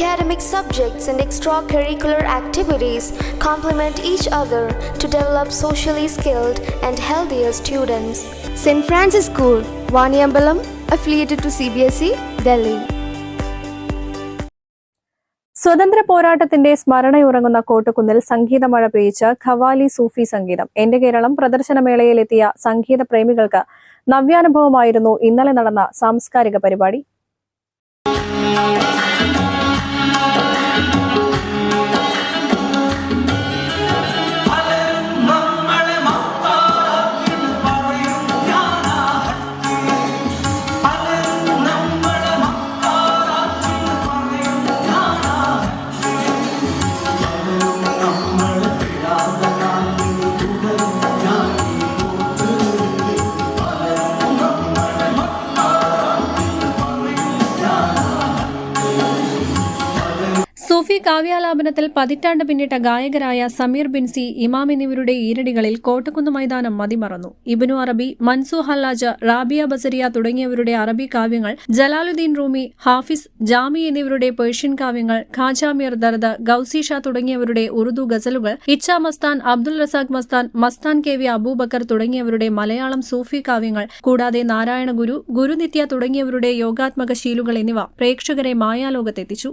Academic subjects and extracurricular activities complement each other to develop socially skilled and healthier students. St. Francis School, Vaniambalam, affiliated to CBSE, Delhi. സ്വതന്ത്ര പോരാട്ടത്തിന്റെ സ്മരണയുറങ്ങുന്ന കോട്ടക്കുന്നിൽ സംഗീതമഴ പെയ്യിച്ച ഖവാലി സൂഫി സംഗീതം എന്റെ കേരളം പ്രദർശനമേളയിലെത്തിയ സംഗീത പ്രേമികൾക്ക് നവ്യാനുഭവമായിരുന്നു ഇന്നലെ നടന്ന സാംസ്കാരിക പരിപാടി സൂഫി കാവ്യാലാപനത്തിൽ പതിറ്റാണ്ട് പിന്നിട്ട ഗായകരായ സമീർ ബിൻസി ഇമാം എന്നിവരുടെ ഈരടികളിൽ കോട്ടക്കുന്ന് മൈതാനം മതിമറന്നു. ഇബ്നു അറബി മൻസൂർ ഹല്ലാജ റാബിയ ബസരിയ തുടങ്ങിയവരുടെ അറബി കാവ്യങ്ങൾ ജലാലുദ്ദീൻ റൂമി ഹാഫിസ് ജാമി എന്നിവരുടെ പേർഷ്യൻ കാവ്യങ്ങൾ ഖാജാമിർ ദർദ ഗൌസി ഷാ തുടങ്ങിയവരുടെ ഉറുദു ഗസലുകൾ ഇച്ച മസ്താൻ അബ്ദുൽ റസാഖ് മസ്താൻ മസ്താൻ കെ വി അബൂബക്കർ തുടങ്ങിയവരുടെ മലയാളം സൂഫി കാവ്യങ്ങൾ കൂടാതെ നാരായണ ഗുരു ഗുരുനിത്യ തുടങ്ങിയവരുടെ യോഗാത്മക ശീലുകൾ എന്നിവ പ്രേക്ഷകരെ മായാലോകത്തെത്തിച്ചു.